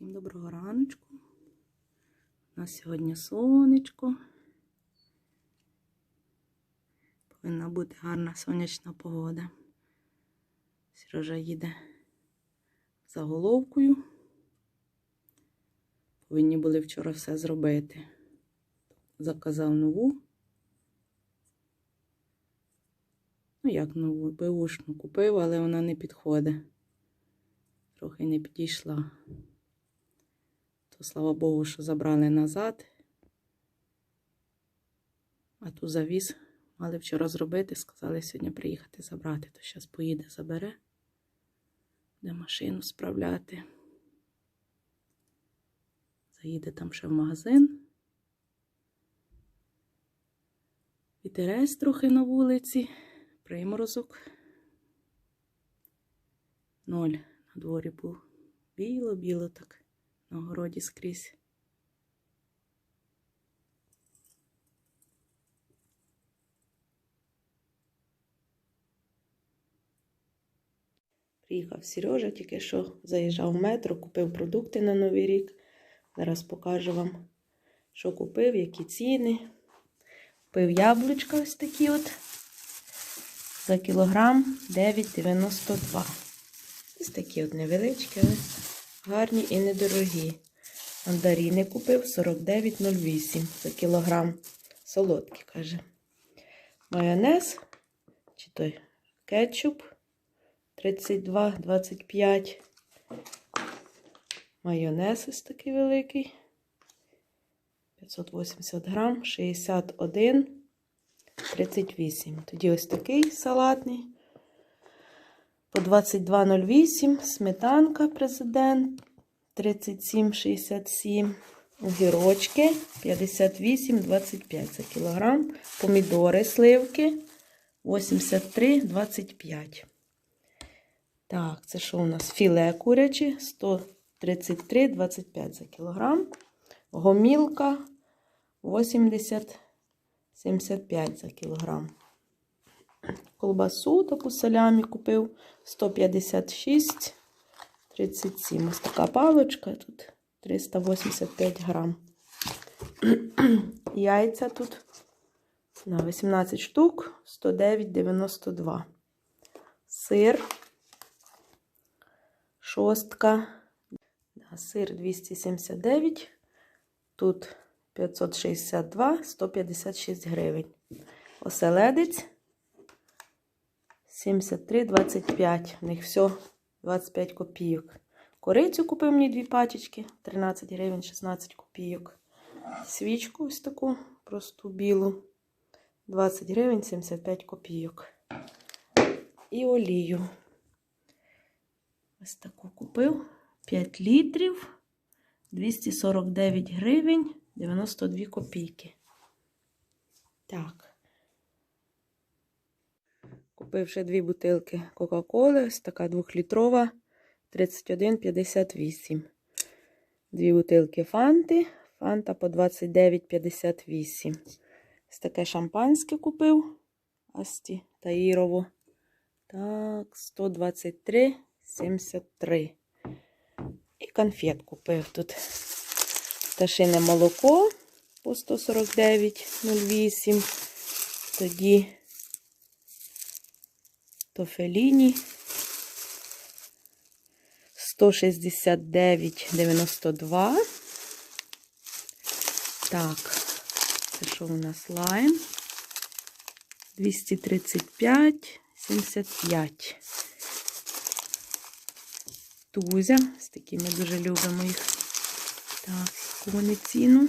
Всім доброго раночку. У нас сьогодні сонечко. Повинна бути гарна сонячна погода. Сережа їде за головкою. Повинні були вчора все зробити. Заказав нову. Ну, як нову, беушну купив, але вона не підходить. Трохи не підійшла. То слава Богу, що забрали назад. А ту завіз мали вчора зробити, сказали сьогодні приїхати забрати. То зараз поїде, забере, де машину справляти. Заїде там ще в магазин. Вітерець трохи на вулиці, приморозок. Ноль на дворі був. Біло-біло так на городі скрізь. Приїхав Сережа, тільки що заїжджав в метро, купив продукти на Новий рік. Зараз покажу вам, що купив, які ціни. Купив яблучка ось такі от. За кілограм 9,92. Ось такі от невеличкі, але гарні і недорогі. Мандаріни купив 49,08 за кілограм. Солодкі, каже. Майонез, чи той кетчуп 32,25. Майонез ось такий великий. 580 грам, 61, 38. Тоді ось такий салатний. По 22,08. Сметанка президент 37,67. Огірочки 58,25 за кілограм. Помідори сливки 83,25. Так, це що у нас? Філе куряче 133,25 за кілограм. Гомілка 80,75 за кілограм. Колбасу таку салямі купив 156,37. Ось така палочка тут 385 грам. Яйця тут на 18 штук 109,92. Сир. Шостка. Сир 279. Тут 562, 156 гривень. Оселедець 73,25. В них все 25 копійок. Корицю купив мені дві пачечки, 13 гривень, 16 копійок. Свічку ось таку, просту білу, 20 гривень, 75 копійок. І олію. Ось таку купив 5 літрів, 249 гривень, 92 копійки. Так. Купив ще дві бутилки Кока-Коли, ось така двохлітрова, 31,58. Дві бутилки фанти. Фанта по 29,58. Ось таке шампанське купив. Асті Таїрово. Так, 123,73. І конфет купив тут. Пташине молоко по 149,08. Тоді Тофеліні 169,92. Так, це що у нас лайм? 235,75. Тузя. З такі ми дуже любимо їх. Так, вони ціну?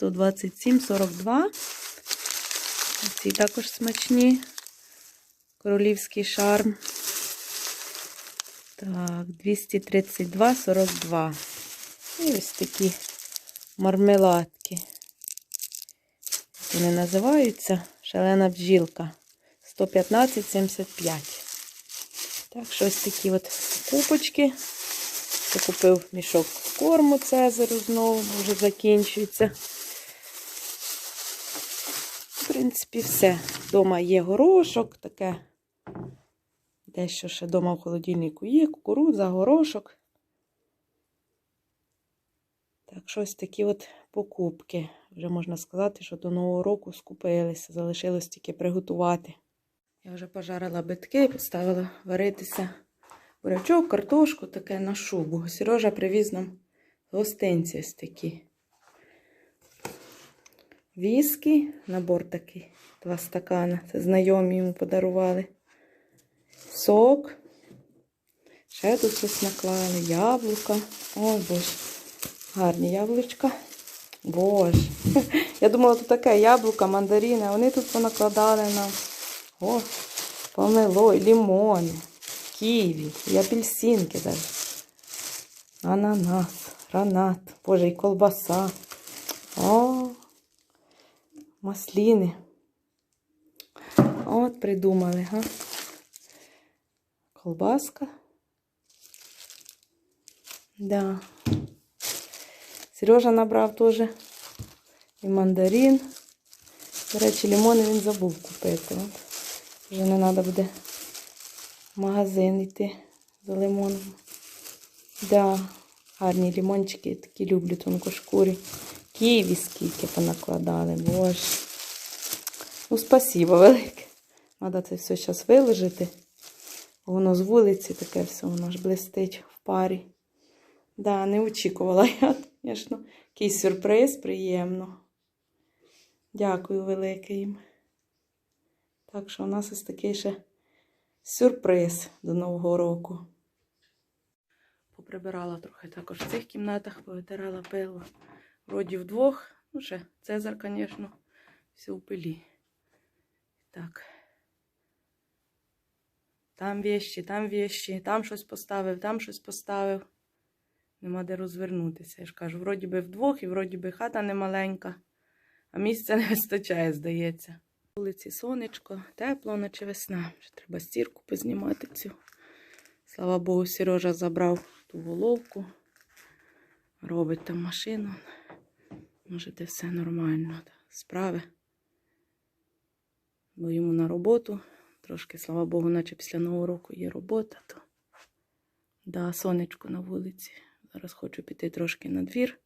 127,42. Ці також смачні. Королівський шарм. Так, 232,42. І ось такі мармеладки. Вони називаються шалена бджілка. 115,75. Так, що ось такі от купочки. Купив мішок корму Цезару знову, вже закінчується. Принципі, все. Дома є горошок, таке. Дещо ще вдома в холодильнику є, кукурудза, горошок. Так, щось такі от покупки. Вже можна сказати, що до Нового року скупилися. Залишилось тільки приготувати. Я вже пожарила битки, поставила варитися бурячок, картошку таке на шубу. Сережа привіз нам гостинці ось такі. Віскі, набор такий, два стакана. Це знайомі йому подарували. Сок. Ще тут щось наклали, яблука. Ой, боже, гарні яблучка. Боже. Я думала, тут таке яблука, мандарини, вони тут понакладали нам. О, помело, і лимони, ківі, і апельсинки навіть. Ананас, гранат, боже, і колбаса. О, масліни. От придумали, га? Колбаска. Да. Сережа набрав теж і мандарин. До речі, лимони він забув купити. От. Вже не треба буде в магазин йти за лимоном. Да, гарні лимончики, такі люблю тонкошкурі. Ківі скільки понакладали, боже. Ну, спасибо велике. Треба це все зараз виложити. Воно з вулиці таке все, воно ж блистить в парі. Да, не очікувала я, звісно. Якийсь сюрприз, приємно. Дякую велике їм. Так що у нас ось такий ще сюрприз до Нового року. Поприбирала трохи також в цих кімнатах, повитирала пило. Вроді вдвох. Ну, ще Цезар, звісно, все в пилі. Так. Там вещі, там вещі, там щось поставив, там щось поставив. Нема де розвернутися. Я ж кажу, вроді би вдвох і вроді би хата немаленька, а місця не вистачає, здається. Вулиці сонечко, тепло, наче весна. Вже треба стірку познімати цю. Слава Богу, Сережа забрав ту головку. Робить там машину. Може, де все нормально. Справи. Бо йому на роботу. Трошки, слава Богу, наче після Нового року є робота. То... Да, сонечко на вулиці. Зараз хочу піти трошки на двір.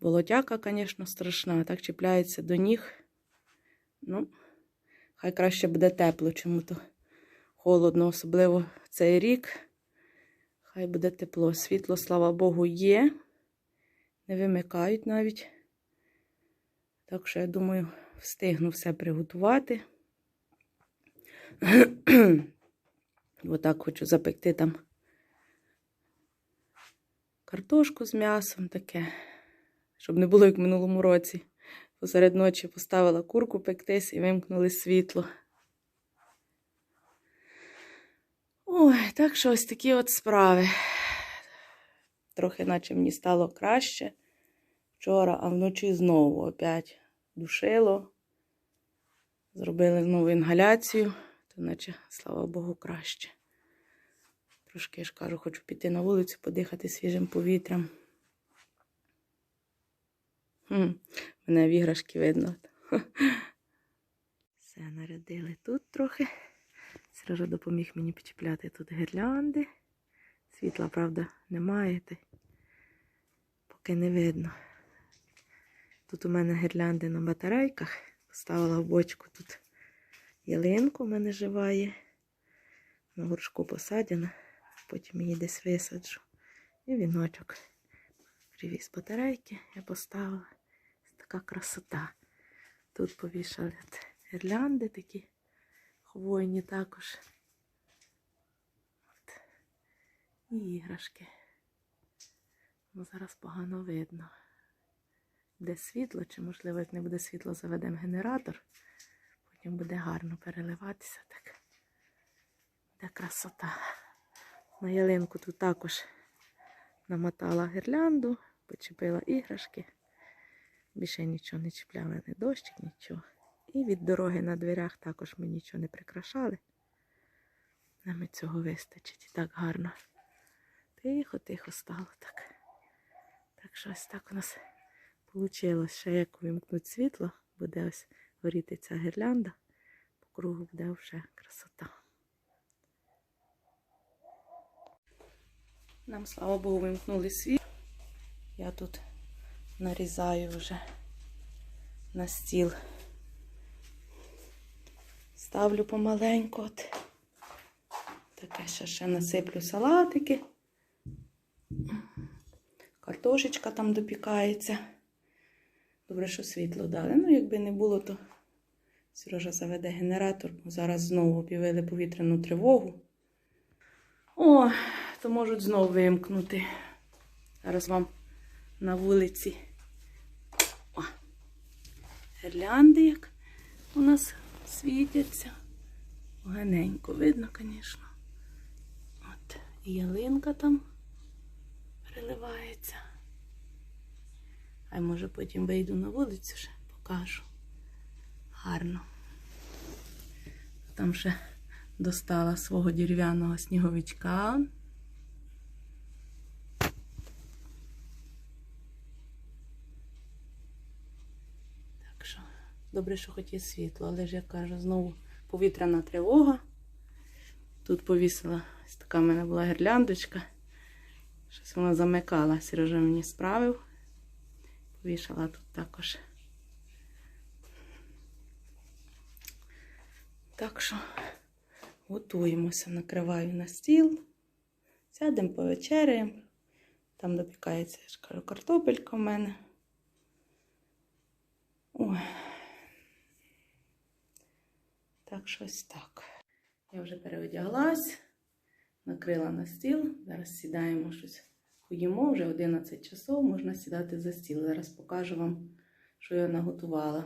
Болотяка, звісно, страшна, так чіпляється до ніг. Ну, хай краще буде тепло, чому то холодно, особливо цей рік. Хай буде тепло. Світло, слава Богу, є. Не вимикають навіть. Так що, я думаю, встигну все приготувати. Отак хочу запекти там картошку з м'ясом таке, щоб не було як в минулому році. Посеред ночі поставила курку пектись і вимкнули світло. Ой, так що ось такі от справи. Трохи наче мені стало краще вчора, а вночі знову опять душило. Зробили знову інгаляцію, то наче, слава Богу, краще. Трошки, я ж кажу, хочу піти на вулицю, подихати свіжим повітрям. Хм, Мене в іграшки видно. Все, нарядили тут трохи. Сережа допоміг мені почіпляти тут гірлянди. Світла, правда, немає. Поки не видно. Тут у мене гірлянди на батарейках. Поставила в бочку тут ялинку в мене жива є. На горшку посадяна. Потім її десь висаджу. І віночок. Привіз батарейки, я поставила. Така красота. Тут повішали гірлянди такі хвойні також. От. І іграшки. Ну, зараз погано видно. Де світло, чи, можливо, як не буде світло, заведемо генератор. Потім буде гарно переливатися так. Де красота. На ялинку тут також намотала гірлянду, почепила іграшки. Більше нічого не чіпляли, не дощик, нічого. І від дороги на дверях також ми нічого не прикрашали. Нам цього вистачить. І так гарно. Тихо-тихо стало так. Так ось так у нас вийшло. Ще як увімкнуть світло, буде ось горіти ця гірлянда. По кругу буде вже красота. Нам, слава Богу, вимкнули світ. Я тут нарізаю вже на стіл. Ставлю помаленьку. От. Таке ще, ще насиплю салатики. Картошечка там допікається. Добре, що світло дали. Ну, якби не було, то Сережа заведе генератор, зараз знову об'явили повітряну тривогу. О, то можуть знову вимкнути. Зараз вам на вулиці. О, гірлянди, як у нас світяться. Поганенько видно, звісно. От, і ялинка там переливається. А може потім вийду на вулицю ще покажу. Гарно. Там ще достала свого дерев'яного сніговичка. Так що, добре, що хоч є світло, але ж я кажу, знову повітряна тривога. Тут повісила ось така в мене була гірляндочка. Щось вона замикала, Сережа мені справив. Повішала тут також. Так що готуємося, накриваю на стіл, сядемо повечеряємо. Там допікається, я ж кажу, картопелька в мене. Ой. Так, щось так. Я вже переодяглась, накрила на стіл. Зараз сідаємо щось. Поїмо вже 11 часов, можна сідати за стіл. Зараз покажу вам, що я наготувала.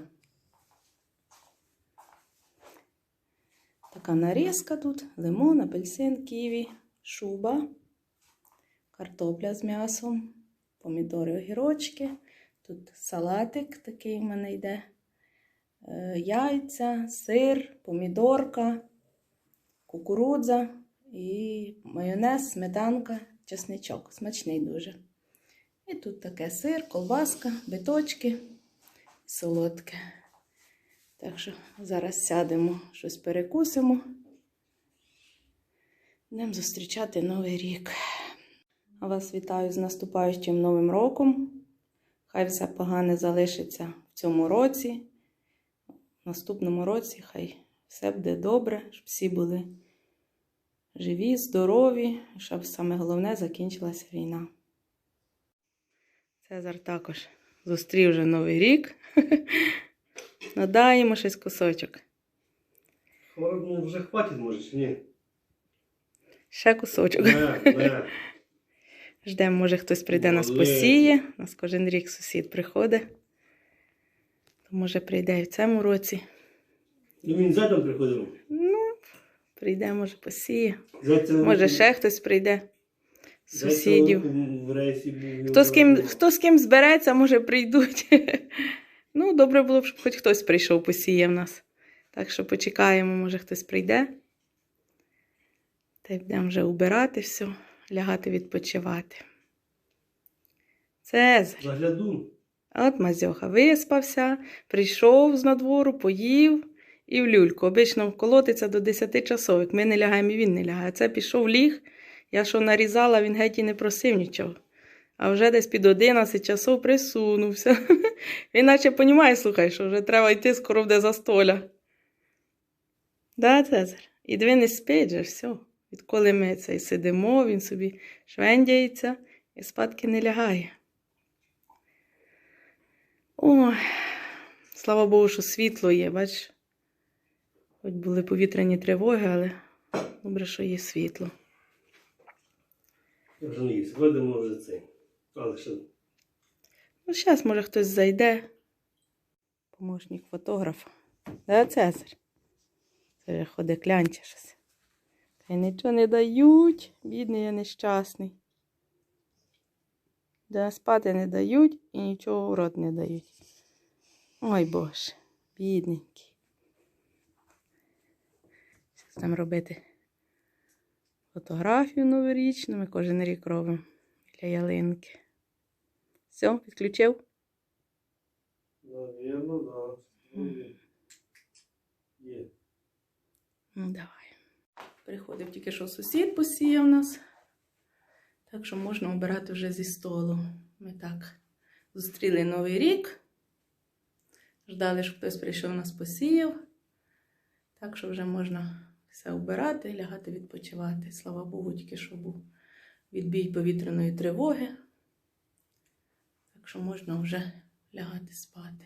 Така нарізка тут: лимон, апельсин, ківі, шуба, картопля з м'ясом, помідори, огірочки. Тут салатик такий в мене йде. Е, Яйця, сир, помідорка, кукурудза і майонез, сметанка, чесничок. Смачний дуже. І тут таке сир, колбаска, биточки, солодке. Так що зараз сядемо, щось перекусимо. Будемо зустрічати Новий рік. А вас вітаю з наступаючим Новим роком. Хай все погане залишиться в цьому році. В наступному році хай все буде добре, щоб всі були живі, здорові, щоб саме головне закінчилася війна. Цезар також зустрів вже Новий рік. Надаємо щось кусочок. Ну, вже хватить, може, чи ні? Ще кусочок. Не, не. Ждемо, може хтось прийде нас посіє. У нас кожен рік сусід приходить. То може прийде і в цьому році. Ну, він задом приходив. Прийде, може, посіє. Може, ще хтось прийде з сусідів. Хто з ким, хто з ким збереться, може прийдуть. Ну, добре було б, щоб хоч хтось прийшов посіє в нас. Так що почекаємо, може хтось прийде. Та й будемо вже убирати все, лягати відпочивати. Цезар. Загляду. От Мазьоха виспався, прийшов з надвору, поїв і в люльку. Обично колотиться до 10 часов. Як ми не лягаємо, і він не лягає. Це пішов ліг. Я що нарізала, він геть і не просив нічого. А вже десь під 11 часов присунувся. Він наче понімає, слухай, що вже треба йти, скоро буде застоля. Да, Цезар? І диви не спить же, все. Відколи ми це і сидимо, він собі швендяється і спадки не лягає. Ой, слава Богу, що світло є, бач. Хоч були повітряні тривоги, але добре, що є світло. Я вже не їсть. Видимо вже цей. Але ще Ну, зараз, може, хтось зайде. Помощник фотографа. Да, Цезар? Це ходить клянче щось. Та й нічого не дають. Бідний я нещасний. Да, спати не дають і нічого в рот не дають. Ой Боже, бідненький. Там робити фотографію новорічну. Ми кожен рік робимо біля ялинки. Все, підключив? Навірно, да. Ну, Є. Ну, давай. Приходив тільки що сусід посіяв нас. Так що можна обирати вже зі столу. Ми так зустріли Новий рік. Ждали, щоб хтось прийшов нас посіяв. Так що вже можна все обирати, лягати відпочивати. Слава Богу, тільки що був відбій повітряної тривоги. Так що можна вже лягати спати.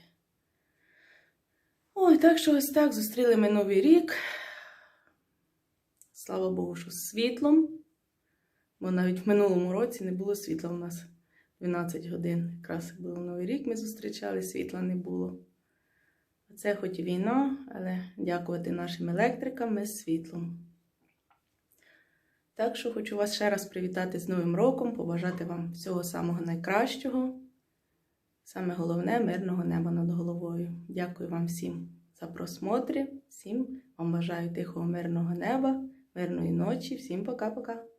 Ой, так що ось так зустріли ми Новий рік. Слава Богу, що з світлом. Бо навіть в минулому році не було світла у нас 12 годин. Якраз як був Новий рік, ми зустрічали, світла не було. Це хоч і війна, але дякувати нашим електрикам ми з світлом. Так що хочу вас ще раз привітати з Новим роком, побажати вам всього самого найкращого. Саме головне мирного неба над головою. Дякую вам всім за просмотри. Всім вам бажаю тихого мирного неба, мирної ночі. Всім пока-пока.